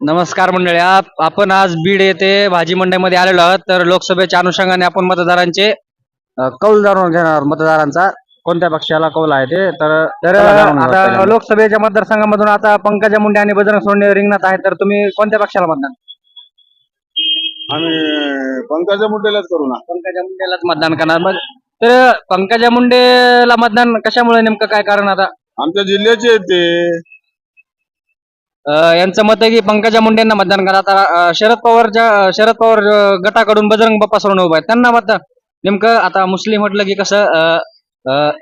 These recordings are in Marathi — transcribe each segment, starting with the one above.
नमस्कार मंडळी आप- आपण आज बीड येथे भाजी मंडईमध्ये आलेलो आहोत. तर लोकसभेच्या अनुषंगाने आपण मतदारांचे अ, कौल जाणून घेणार आहोत. मतदारांचा कोणत्या पक्षाला कौल आहे ते तर तर चला जाणून घेऊ आता पहिल्यांदा. लोकसभेच्या मतदारसंघामधून आता पंकजा मुंडे आणि बजरंग सोडणे रिंगणात आहेत. तर तुम्ही कोणत्या पक्षाला मतदान आम्ही पंकजा मुंडेलाच करू ना. पंकजा मुंडेलाच मतदान करणार. मग तर पंकजा मुंडेला मतदान कशामुळे नेमकं काय कारण आता? आमच्या जिल्ह्याचे आहेत ते. यांचं मत आहे की पंकजा मुंडेंना मतदान करा. आता शरद पवारच्या शरद पवार गटाकडून बजरंग बाप्पा सोडून उभा आहे त्यांना मतदान नेमकं आता मुस्लिम म्हटलं की कसं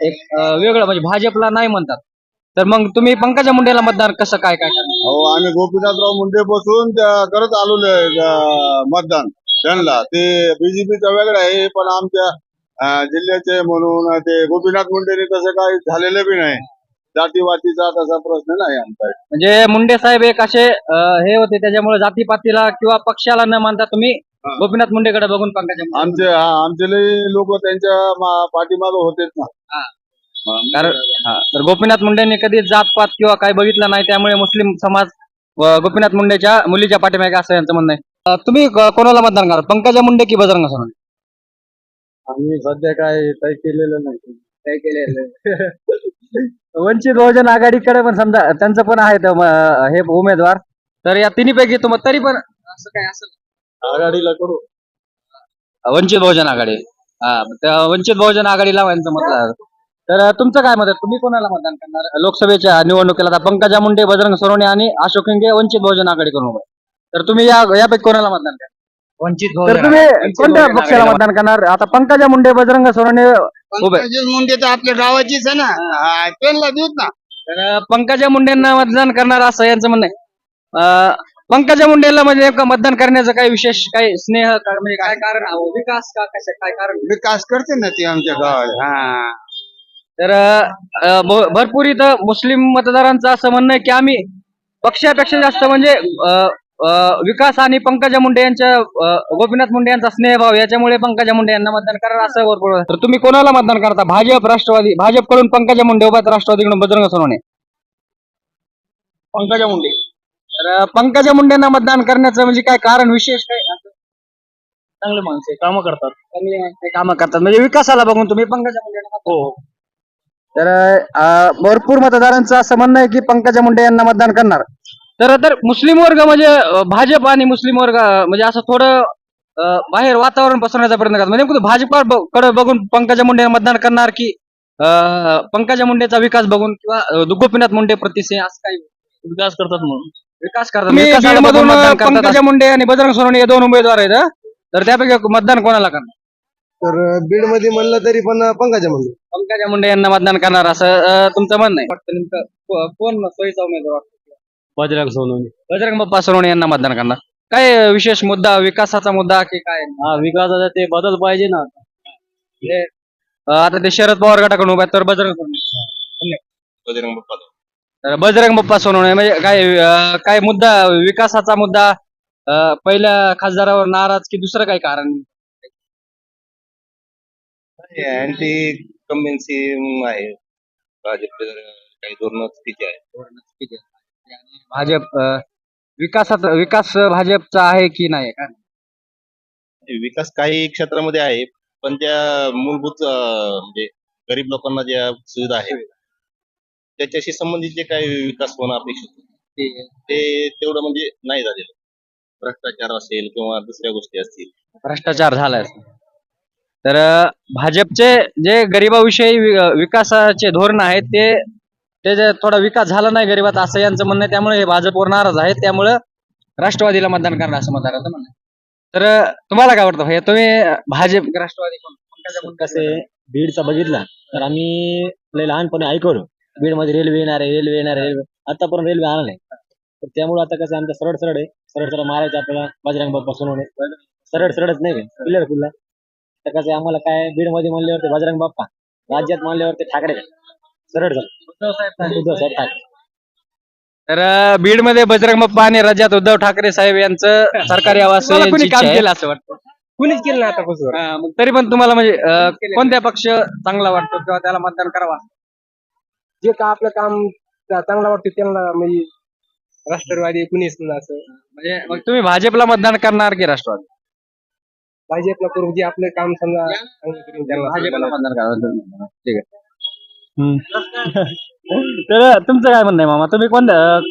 एक वेगळं म्हणजे भाजपला नाही म्हणतात. तर मग तुम्ही पंकजा मुंडेला मतदान कसं काय काय हो आम्ही गोपीनाथराव मुंडे बसून करत आलेलो आहे मतदान. त्यांना. ते बीजेपीचं वेगळं आहे पण आमच्या जिल्ह्याचे म्हणून ते गोपीनाथ मुंडेने तसं काही झालेलं बी नाही. जातीवातीचा तसा प्रश्न नाही आमचा म्हणजे मुंडे साहेब एक असे अ, हे होते त्याच्यामुळे जातीपातीला किंवा पक्षाला न मानता तुम्ही हा. गोपीनाथ मुंडेकडे बघून पंकजा मुंडे आमचे हा, आमचे लोक त्यांच्या मा- पाठीमागं होतेच ना. हा. हा. कारण हा, तर गोपीनाथ मुंडेंनी कधी जातपात किंवा काही बघितलं नाही त्यामुळे मुस्लिम समाज व गोपीनाथ मुंडेच्या मुलीच्या पाठीमागे असं यांचं म्हणणं आहे. अं, तुम्ही क- कोणाला मतदान करा पंकजा मुंडे की बजरंग सोनवणे आम्ही सध्या काय काही केलेलं नाही. काय केलेलं. वंचित बहुजन आघाडीकडे पण समजा त्यांचं पण आहे म- हे उमेदवार. तर या तिन्ही पैकी तुम तरी पण असं काय असं आघाडीला करू वंचित बहुजन आघाडी. हा त्या वंचित बहुजन आघाडीला यांचं मत आहे. तर तुमचं काय मत आहे? तुम्ही कोणाला मतदान करणार? लोकसभेच्या निवडणुकीला आता पंकजा मुंडे बजरंग सोनवणे आणि अशोक हिंगे वंचित बहुजन आघाडी करून उभे आहेत. तर तुम्ही या यापैकी कोणाला मतदान करणार? वंचित तर तुम्ही कोणत्या पक्षाला मतदान करणार? आता पंकजा मुंडे बजरंग सोनवणे पंकजा मुंडे तर आपल्या गावाचीच आहे ना. हा, त्यांना ना तर पंकजा मुंडेंना मतदान करणार असं यांचं म्हणणं आहे. अं, पंकजा मुंडेला म्हणजे नेमकं मतदान करण्याचं काही विशेष काही स्नेह का- म्हणजे काय कारण आहे? विकास का कसं काय कारण विकास करते ना ते आमच्या गावात. हा. तर अं, भ- भरपूर इथं मुस्लिम मतदारांचं असं म्हणणं आहे की आम्ही पक्षापेक्षा जास्त म्हणजे अं, विकास आणि पंकजा मुंडे यांच्या गोपीनाथ मुंडे यांचा स्नेहभाव याच्यामुळे पंकजा मुंडे यांना मतदान करा असं भरपूर तर तुम्ही कोणाला मतदान करता? भाजप राष्ट्रवादी भाजपकडून पंकजा मुंडे उभा आहेत, राष्ट्रवादीकडून बजरंग सोनवणे पंकजा मुंडे. तर पंकजा मुंडेंना मतदान करण्याचं म्हणजे काय कारण विशेष काय? असं? चांगले माणसे काम करतात. चांगली माणसं कामं करतात. म्हणजे विकासाला बघून तुम्ही पंकजा मुंडेंना मतदान हो तर भरपूर मतदारांचं असं म्हणणं आहे की पंकजा मुंडे यांना मतदान करणार. तर तर मुस्लिम वर्ग म्हणजे भाजप आणि मुस्लिम वर्ग म्हणजे असं थोडं बाहेर वातावरण पसरण्याचा प्रयत्न करतात म्हणजे नेमकं भाजपकडे बघून पंकजा मुंडे मतदान करणार की पंकजा मुंडेचा विकास बघून किंवा गोपीनाथ मुंडे प्रतिसे असं काही विकास करतात म्हणून विकास करतात. पंकजा मुंडे आणि बजरंग सोनवणे हे दोन उमेदवार आहेत? तर त्यापैकी मतदान कोणाला करणार तर बीडमध्ये म्हणलं तरी पण पंकजा म्हणलं पंकजा मुंडे यांना मतदान करणार असं तुमचं म्हणणं आहे कोण सोयीचा उमेदवार? बजरंग सोनवणे. बजरंग बाप्पा सोनवणे यांना मतदान करणार. काय विशेष मुद्दा विकासाचा मुद्दा की काय? हा विकासाचा ते बदल पाहिजे ना. अं, आता ते शरद पवार गटाकडून उभा आहेत तर बजरंग सोनवणे. बजरंग बाप्पा तर बजरंग बाप्पा सोनवणे म्हणजे काय अं, काय मुद्दा विकासाचा मुद्दा अं, पहिल्या खासदारावर नाराज की दुसरं काही कारण? अँटी कन्व्हिन्सी आहे. भाजपचे जर काही धोरण चुकीचे आहे. भाजप अं, विकासात विकास भाजपचा आहे की नाही? काय? विकास काही क्षेत्रामध्ये आहे पण त्या मूलभूत अं, म्हणजे गरीब लोकांना ज्या सुविधा आहेत त्याच्याशी संबंधित जे काही विकास होणं अपेक्षित होतं, ते तेवढं म्हणजे नाही झालेलं. भ्रष्टाचार असेल किंवा दुसऱ्या गोष्टी असतील. भ्रष्टाचार झालाय तर अं, भाजपचे जे गरिबाविषयी वि- विकासाचे धोरण आहेत ते ते थोडा विकास झाला नाही गरीबात असं यांचं म्हणणं आहे. त्यामुळे हे भाजपवर नाराज आहेत. त्यामुळं राष्ट्रवादीला मतदान करणार असं मतदाराचं म्हणणं आहे. तर तुम्हाला काय वाटतं? भैया तुम्ही अं, भाजप राष्ट्रवादी कोण? कसे बीडचा बघितला. तर आम्ही लय लहानपणी ऐकवलो बीडमध्ये रेल्वे येणार आहे रेल्वे येणार आहे रेल्वे. आतापर्यंत रेल्वे आला नाही. तर त्यामुळे आता कसं आमचं सरळ सरळ आहे. सरळ सरळ मारायचं आपल्याला बजरंग बाप्पा सोनवणे. सरळ सरळच नाही पिल्लर खुल्ला. तर कसं आहे, आम्हाला काय बीडमध्ये म्हणल्यावर बजरंग बाप्पा. राज्यात म्हणल्यावर ते ठाकरे. सरळ झालं. उद्धव साहेब उद्धव साहेब ठाकरे. तर अं, बीडमध्ये बजरंग बाप्पा आणि राज्यात उद्धव ठाकरे साहेब यांचं सरकारी आवास तुम्हाला कोणी यांची काम. केलं असं वाटतं? कुणीच केलं नाही आतापासून हा, मग तरी पण तुम्हाला म्हणजे अं, कोणत्या पक्ष चांगला वाटतो किंवा त्याला मतदान करावा? जे का आपलं काम चांगलं वाटतं त्यांना म्हणजे राष्ट्रवादी कुणीच नाही असं. म्हणजे मग तुम्ही भाजपला मतदान करणार की राष्ट्रवादी? भाजपला करू जे आपलं काम समजा चांगलं करून त्यांना भाजपला मतदान करणार ठीक आहे. तर तुमचं काय म्हणणं आहे मामा? तुम्ही कोण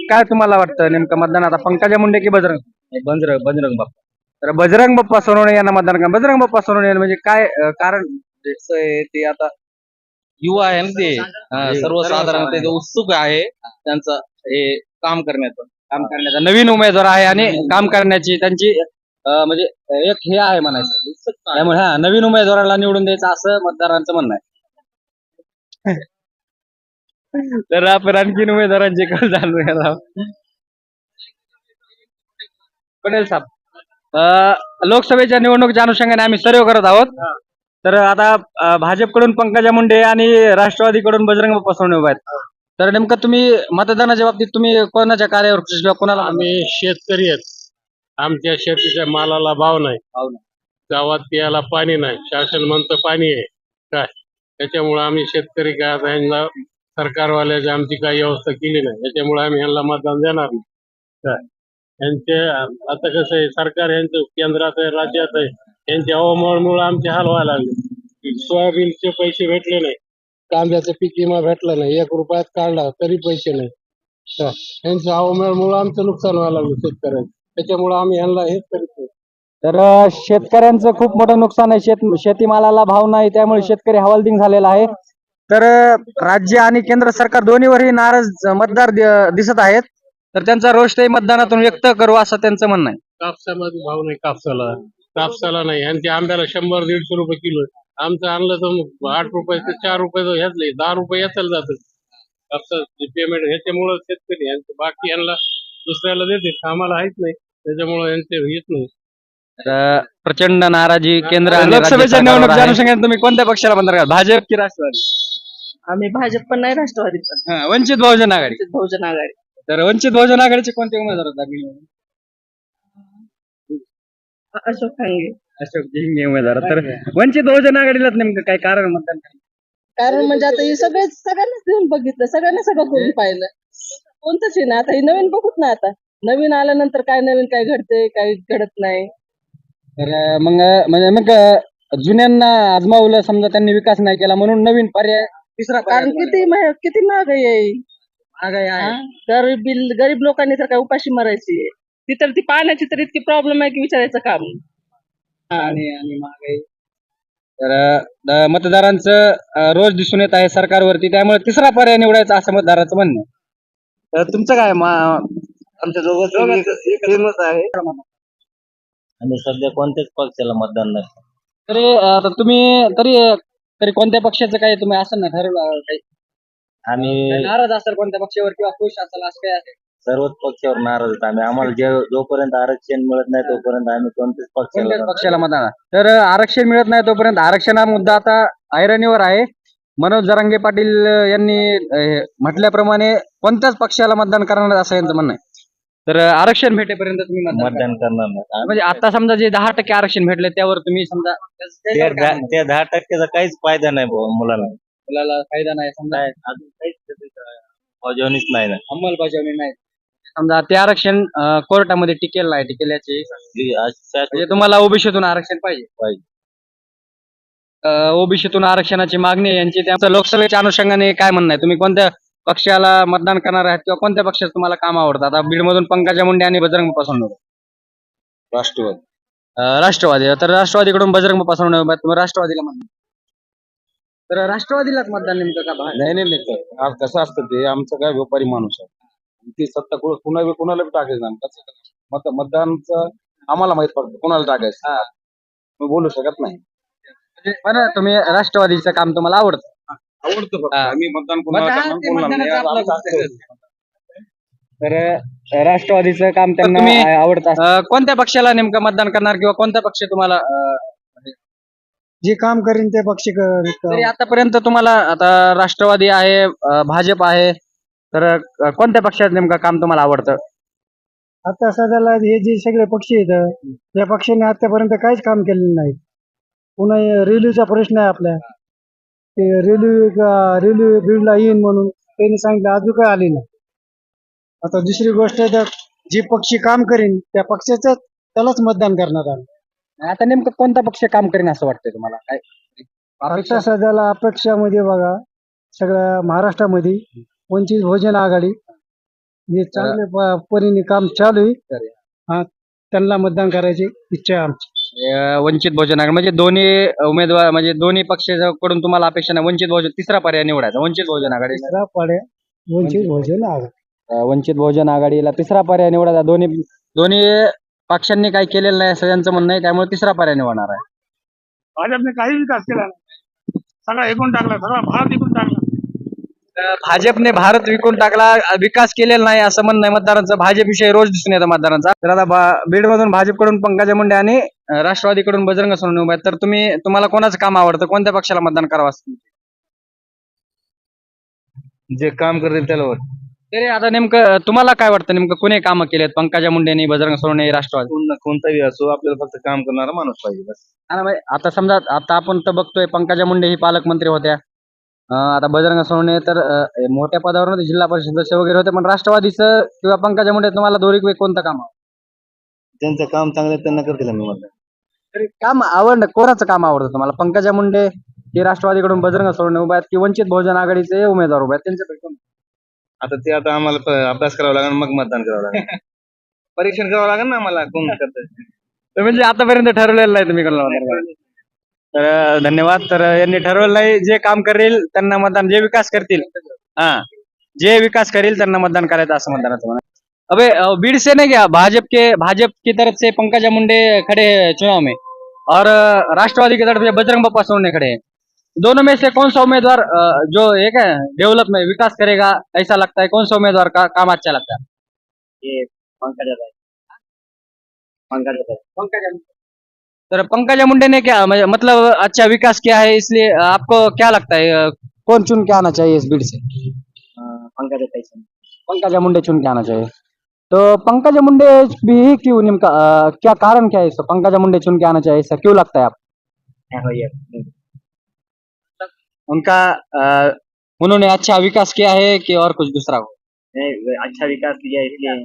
काय तुम्हाला वाटतं नेमकं मतदान? आता पंकजा मुंडे की बजरंग? बजरंग बजरंग बाप्पा. तर बजरंग बाप्पा सोनवणे यांना मतदान करा. बजरंग बाप्पा सोनवणे म्हणजे काय अं, कारण? कसं आहे ते आता युवा आहे ना ते. हा, सर्वसाधारण ते उत्सुक आहे त्यांचं हे काम करण्याचं. काम करण्याचा. नवीन उमेदवार आहे आणि काम करण्याची त्यांची अं, म्हणजे एक हे आहे म्हणायचं. त्यामुळे हा नवीन उमेदवाराला निवडून द्यायचं असं मतदारांचं म्हणणं आहे. तर आपण आणखीन उमेदवारांचे कल जाणून घ्यायला हवं. पटेल साहेब अं, लोकसभेच्या निवडणुकीच्या अनुषंगाने आम्ही सर्व करत आहोत. तर आता अं, भाजपकडून पंकजा मुंडे आणि राष्ट्रवादीकडून बजरंग बाप्पा सोनवणे उभे आहेत. तर नेमकं तुम्ही मतदानाच्या बाबतीत तुम्ही कोणाच्या कार्यावर खुश किंवा कोणाला आम्ही शेतकरी आहेत. आमच्या शेतीच्या मालाला भाव नाही. भाव नाही. गावात प्यायला पाणी नाही. शासन म्हणतं पाणी आहे. काय? त्याच्यामुळे आम्ही शेतकरी काय आता यांना सरकारवाल्याची आमची काही व्यवस्था केली नाही त्याच्यामुळे आम्ही यांना मतदान देणार नाही. काय? यांचे आता कसं आहे सरकार यांचं केंद्रात आहे राज्यात आहे यांच्या अवमळमुळे आमचे हाल व्हायला लागले. सोयाबीनचे पैसे भेटले नाही कांद्याचं पीक विमा भेटला नाही एक रुपयात काढला तरी पैसे नाही? यांच्या अवमळमुळे आमचं नुकसान व्हायला लागलं शेतकऱ्यांचं. त्याच्यामुळे आम्ही यांना हेच करीत नाही. तर शेतकऱ्यांचं खूप मोठं नुकसान आहे. शेत शेतीमालाला भाव नाही त्यामुळे शेतकरी हवालदिंग झालेला आहे. तर राज्य आणि केंद्र सरकार दोन्हीवरही नाराज मतदार दिसत आहेत. तर त्यांचा रोष ते मतदानातून व्यक्त करू असं त्यांचं म्हणणं आहे. कापसामध्ये भाव नाही कापसाला. कापसाला नाही. यांच्या आंब्याला शंभर दीडशे रुपये किलो. आमचं आणलं तर आठ रुपये ते चार रुपये ह्याच दहा रुपये याचायला जातं कापसाचे पेमेंट ह्याच्यामुळं शेतकरी यांचं बाकी यांना दुसऱ्याला देते. आम्हाला आहेच नाही. त्याच्यामुळे यांचे येत नाही. तर, प्रचंड नाराजी केंद्र आणि लोकसभेच्या सरकारवर आहे. अनुषंगाने तुम्ही कोणत्या पक्षाला मतदान करा भाजप की राष्ट्रवादी? आम्ही भाजप पण नाही राष्ट्रवादी पण हा, वंचित बहुजन आघाडी. वंचित बहुजन आघाडी. तर वंचित बहुजन आघाडीचे कोणते उमेदवार होतात? अशोक खांगे अशोक जिंगे उमेदवार. तर वंचित बहुजन आघाडीलाच नेमकं काय कारण मतदान? कारण म्हणजे आता हे सगळे सगळ्यांनाच घेऊन बघितलं सगळ्यांना सगळं करून पाहिलं. कोणतंच आहे ना आता हे नवीन बघूच ना आता. नवीन आल्यानंतर काय नवीन काय घडते काय घडत नाही. तर अं, मग म्हणजे मग अं, जुन्यांना आजमावलं समजा त्यांनी विकास नाही केला म्हणून नवीन पर्याय तिसरा कारण किती मह- किती महागाई आहे महागाई आहे हा? गरीब गरीब लोकांनी तर काय उपाशी मरायची आहे. ती तर ती पाण्याची तर इतकी प्रॉब्लेम आहे की विचारायचं काम. नाही. आणि आणि महागाई तर अं, मतदारांचं अं, रोज दिसून येत आहे सरकारवरती. त्यामुळे तिसरा पर्याय निवडायचा असं मतदाराचं म्हणणं आहे. तर तुमचं काय आमच्या दोघं आहे. आम्ही सध्या कोणत्याच पक्षाला मतदान नाही. तरी अं, आता तुम्ही तरी तरी कोणत्या पक्षाचं काय तुम्ही असं ना ठरवलं काही? आम्ही नाराज असाल कोणत्या पक्षावर किंवा खुश असाल असं काय असेल? सर्वच पक्षावर नाराज आहेत आम्ही. आम्हाला जे जोपर्यंत आरक्षण मिळत नाही तोपर्यंत आम्ही कोणत्याच कोणत्याच पक्षाला पक्षाला मतदान तर अं, आरक्षण मिळत नाही तोपर्यंत आरक्षण हा मुद्दा आता ऐरणीवर आहे. मनोज जरांगे पाटील अं, यांनी अं, म्हटल्याप्रमाणे कोणत्याच पक्षाला मतदान करणार असं यांचं म्हणणं आहे. तर आरक्षण भेटेपर्यंत तुम्ही मतदान करा. मतदान करणार नाही म्हणजे आता समजा जे दहा टक्के आरक्षण भेटले त्यावर तुम्ही समजा त्या दहा- त्या दहा टक्क्याचा काहीच फायदा नाही मुलांना मुलाला. फायदा नाही समजा काय अजून काहीच त्याचं अजूनीच नाही ना. अंमलबजावणी नाही. समजा ते आरक्षण अं, कोर्टामध्ये टिकेल नाही टिकेल याची. ती अशी शाश्वत म्हणजे तुम्हाला ओबीसीतून आरक्षण पाहिजे. पाहिजे. ओबीसीतून आरक्षणाची मागणी आहे यांची. त्याचं लोकसभेच्या अनुषंगाने काय म्हणणं आहे? तुम्ही कोणत्या पक्षाला मतदान करणार आहात किंवा कोणत्या पक्षात तुम्हाला काम आवडतं? आता बीडमधून पंकजा मुंडे आणि बजरंगपासून राष्ट्रवादी. राष्ट्रवादी. तर राष्ट्रवादीकडून बजरंगपासून तुम्ही राष्ट्रवादीला मतदान तर राष्ट्रवादीलाच मतदान नेमकं का भाग? नाही नाही नाही. आज कसं असतं ते? आमचं काय व्यापारी माणूस आहे. ती सत्ता कुणा कुणा कुणाला बी टाकायचं नाही. कसं करायचं? मत मतदानचं आम्हाला माहीत पडतं. कुणाला टाकायचं? मी बोलू शकत नाही. म्हणजे बरं तुम्ही राष्ट्रवादीचं काम तुम्हाला आवडतं. आवडतं फक्त हा. आम्ही मतदान कुणाला मतदान करणार, ते कुणाला नाही. मतदानाचं आपलं आमचं असतं. तर अं, राष्ट्रवादीचं काम त्यांना तुम्ही- आवडतं अं, कोणत्या पक्षाला नेमकं मतदान करणार किंवा कोणता पक्ष तुम्हाला अं, जे काम करीन ते पक्ष तरी आतापर्यंत तुम्हाला आता राष्ट्रवादी आहे अं, भाजप आहे तर अं, कोणत्या पक्षात नेमकं काम तुम्हाला आवडतं आता सध्याला हे जे सगळे पक्ष आहेत या पक्षाने आतापर्यंत काहीच काम केलेलं नाही पुन्हा रेल्वेचा प्रश्न आहे आपल्या ते रेल्वे रेल्वे बीडला येईन म्हणून त्यांनी सांगितलं अजून काय आले नाही. आता दुसरी गोष्ट तर जे पक्षी काम करेन त्या पक्षाचं त्यालाच मतदान करणार आम्ही आता नेमकं कोणता पक्ष काम करेन असं वाटतंय तुम्हाला? काय? आता सध्याला अपेक्षामध्ये बघा सगळ्या महाराष्ट्रामध्ये वंचित बहुजन आघाडी जे चांगल्या प- परीने काम चालू आहे. हा त्यांना मतदान करायची इच्छा आहे आमची. अं, वंचित बहुजन आघाडी म्हणजे दोन्ही उमेदवार म्हणजे दोन्ही पक्षाकडून तुम्हाला अपेक्षा नाही. वंचित बहुजन तिसरा पर्याय निवडायचा. वंचित बहुजन आघाडी तिसरा पाड्या वंचित बहुजन आघाडी. अं, वंचित बहुजन आघाडीला तिसरा पर्याय निवडायचा. दोन्ही दोन्ही पक्षांनी काही केलेलं नाही असं त्यांचं म्हणणं आहे. त्यामुळे तिसरा पर्याय निवडणार आहे. भाजपने काही विकास केला नाही. सगळा एकूण टाकला सगळा भारत एकूण टाकला. भाजपने भारत विकून टाकला विकास केलेला नाही असं म्हणणं आहे. मतदारांचं भाजपविषयी रोज दिसून येतं मतदारांचा. तर आता बीड मधून भाजपकडून पंकजा मुंडे आणि राष्ट्रवादीकडून बजरंग सोनवणे उभे आहेत. तर तुम्ही तुम्हाला कोणाचं काम आवडतं? कोणत्या पक्षाला मतदान करावं असं जे काम करतील त्याला तरी आता नेमकं तुम्हाला काय वाटतं? नेमकं कोणी कामं केलेत पंकजा मुंडेनी बजरंग सोनवणे राष्ट्रवादी. कोण कोणताही असो आपल्याला फक्त काम करणारा माणूस पाहिजे बस. हा ना बाई, आता समजा आता आपण तर बघतोय पंकजा मुंडे ही पालकमंत्री होत्या. अं, आता बजरंग सोनवणे तर अं, मोठ्या पदावर नव्हते जिल्हा परिषद सदस्य वगैरे होते पण राष्ट्रवादीचं किंवा पंकजा मुंडे तुम्हाला दोरीक कोणतं काम आवडतं? त्यांचं काम चांगलं आहे, त्यांना करतील आम्ही मतदान. तरी काम आवडणं कोणाचं काम आवडतं तुम्हाला पंकजा मुंडे की राष्ट्रवादीकडून बजरंग सोडणे उभे आहेत की वंचित बहुजन आघाडीचे उमेदवार उभे आहेत त्यांच्यापैकी कोण? आता ते आता आम्हाला प- अभ्यास करावा लागेल मग मतदान करावं लागेल परीक्षण करावं लागेल ना आम्हाला कोण करतं तर म्हणजे आतापर्यंत ठरवलेलं नाही तुम्ही कोणाला मतदान करायचं. तर अं, धन्यवाद तर अं, यांनी ठरवलं नाही जे काम करेल त्यांना मतदान जे विकास करतील हा जे विकास करेल त्यांना मतदान करायचं असं मतदानाचं म्हणणं आहे. अबे बीड से नहीं क्या भाजपा के भाजपा की तरफ़ से पंकजा मुंडे खड़े हैं चुनाव में। और राष्ट्रवादी की तरफ़ से बजरंग बप्पा सोने खड़े हैं। दोनों में से कौन सा उम्मीदवार जो एक है डेवलप में विकास करेगा ऐसा लगता है? कौन सा उम्मीदवार का काम अच्छा लगता है? पंकजा तर पंकजा मुंडे। ने क्या मतलब अच्छा विकास किया है इसलिए आपको क्या लगता है कौन चुन के आना चाहिए इस भीड़ से। पंकजा मुंडे चुन के आना चाहिए। तो पंकजा मुंडे भी क्यों निमका अ, क्या कारण क्या है इसका? पंकजा मुंडे चुन के आना चाहिए ऐसा क्यों लगता है आप? उनका अ, उन्होंने अच्छा विकास किया है कि और कुछ दूसरा हो? अच्छा विकास किया इसलिए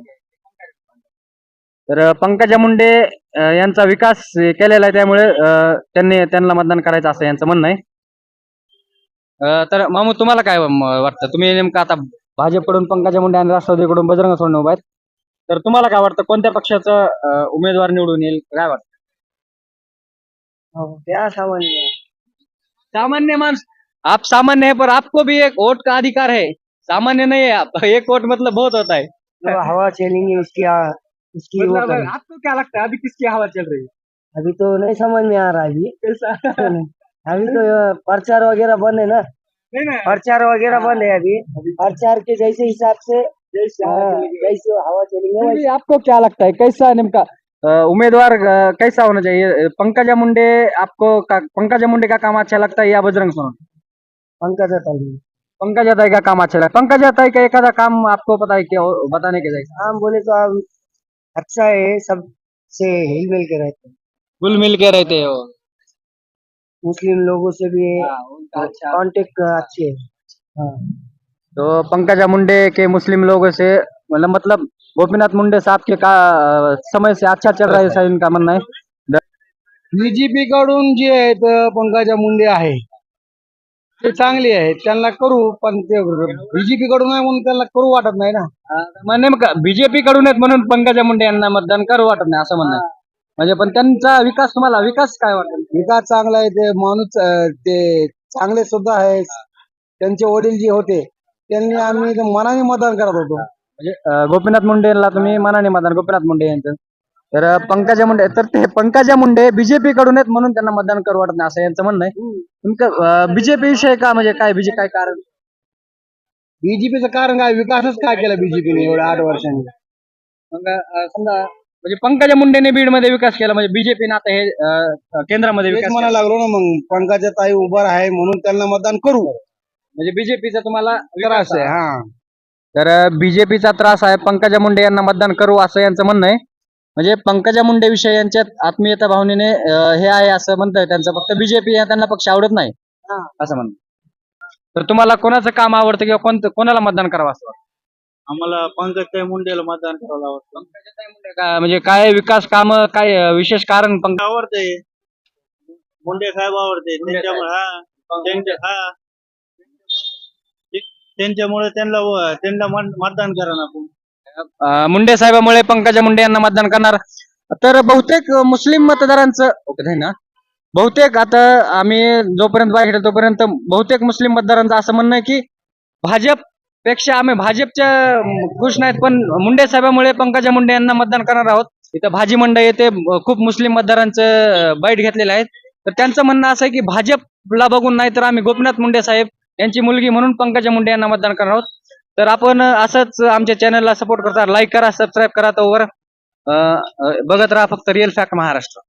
तर पंकजा मुंडे अ, यांचा विकास केलेला आहे त्यामुळे अ, त्यांनी त्यांना मतदान करायचं असं यांचं म्हणणं आहे. अ, तर मामू तुम्हाला काय म- वाटतं? तुम्ही नेमकं आता भाजपकडून पंकजा मुंडे आणि राष्ट्रवादीकडून बजरंग सोडणे उभा आहेत. तर तुम्हाला काय वाटतं? कोणत्या पक्षाचा अ, उमेदवार निवडून येईल? काय वाटतं? त्या सामान्य सामान्य माणूस आप सामान्य है पर आपको भी एक वोट का अधिकार है? सामान्य नहीं है आप एक वोट मतलब बहुत होता है। हवा चलेंगे उसकी उसकी वो मतलब करें। आपको क्या लगता है अभी किसकी हवा चल रही है? अभी तो नहीं समझ में आ रहा है अभी अभी तो अ, प्रचार वगैरह बंद है ना? नहीं ना प्रचार वगैरह बंद है अभी। प्रचार के जैसे हिसाब से हाँ, जैसे हवा चलेंगे आपको क्या लगता है? कैसा निमका उम्मीदवार कैसा होना चाहिए? पंकजा मुंडे आपको पंकजा मुंडे का काम अच्छा लगता है या बजरंग सोनवणे पंकज ताई। पंकजा ताई का काम अच्छा लगता है पंकजा ताई का एखादा काम आपको पता है क्या बताने के जैसा हम बोले तो अब अच्छा है सबसे हिल मिल के रहते हैं। घुल मिल के रहते हो? मुस्लिम लोगों से भी अच्छा। कांटेक्ट अच्छे है। हाँ। तो पंकजा मुंडे के मुस्लिम लोगों से मतलब मतलब गोपीनाथ मुंडे साहब के का समय से अच्छा चल रहा है ऐसा इनका मानना है। बीजेपी कडून जे आहेत पंकजा मुंडे आहे ते चांगले आहेत त्यांना करू पण ते बीजेपी कडून आहे म्हणून त्यांना करू वाटत नाही ना. मग नेमकं बीजेपी कडून आहेत म्हणून पंकजा मुंडे यांना मतदान करू वाटत नाही असं म्हणणं आहे. म्हणजे पण त्यांचा विकास तुम्हाला विकास काय वाटत? विकास चांगला आहे ते माणूस अं, ते चांगले सुद्धा आहे त्यांचे वडील जे होते त्यांनी आम्ही ते मनाने मतदान करत होतो. म्हणजे अं, गोपीनाथ मुंडेला तुम्ही मनाने मतदान गोपीनाथ मुंडे यांचं. तर अं, पंकजा मुंडे तर ते पंकजा मुंडे बीजेपी कडून आहेत म्हणून त्यांना मतदान करू वाटत नाही असं यांचं म्हणणं आहे. तुमचं बीजेपी विषय का म्हणजे काय बीजे काय कारण? बीजेपीचं कारण काय? विकासच काय केला बीजेपीने एवढ्या आठ वर्षांनी? मग अं, समजा म्हणजे पंकजा मुंडेने बीडमध्ये विकास केला म्हणजे बीजेपी आता हे अं, केंद्रामध्ये तेच विकास म्हणायला लागलो ना मग पंकजा ताई उभा आहे म्हणून त्यांना मतदान करू. म्हणजे बीजेपीचा तुम्हाला त्रास आहे हा. तर बीजेपीचा त्रास आहे. पंकजा मुंडे यांना मतदान करू असं यांचं म्हणणं आहे. म्हणजे पंकजा मुंडे विषयी यांच्यात आत्मीयता भावनेने अं, हे आहे असं म्हणतंय त्यांचं. फक्त बीजेपी त्यांना पक्ष आवडत नाही. असं म्हणणं. तर तुम्हाला कोणाचं काम आवडतं किंवा कोणतं कोणाला मतदान करावं असं वाटतं? आम्हाला पंकजताई मुंडेला मतदान करावं आवडतं का- म्हणजे काय विकास काम काय अं, विशेष कारण पंकज आवडते मुंडे साहेब आवडते त्यांच्यामुळे हा. त्यांच्या हा. त्यांच्यामुळे त्यांना त्यांना मतदान करणार आपण. अं, मुंडे साहेबामुळे पंकजा मुंडे यांना मतदान करणार. तर बहुतेक मुस्लिम मतदारांचं ओके आहे ना? बहुतेक आता आम्ही जोपर्यंत बाहेर तोपर्यंत बहुतेक मुस्लिम मतदारांचं असं म्हणणं आहे की भाजपपेक्षा आम्ही भाजपच्या खुश नाहीत पण मुंडे साहेबामुळे पंकजा मुंडे यांना मतदान करणार आहोत. इथं भाजी मंडई येथे अं, खूप मुस्लिम मतदारांचं अं, बाईट घेतलेलं आहे. तर त्यांचं म्हणणं असं आहे की भाजपला बघून नाही तर आम्ही गोपीनाथ मुंडे साहेब यांची मुलगी म्हणून पंकजा मुंडे यांना मतदान करणार आहोत. तर आपण असंच आमच्या चॅनलला सपोर्ट करता. लाईक करा सबस्क्राईब करा तोवर. अं, अं, बघत राहा फक्त रिअल फॅक्ट महाराष्ट्र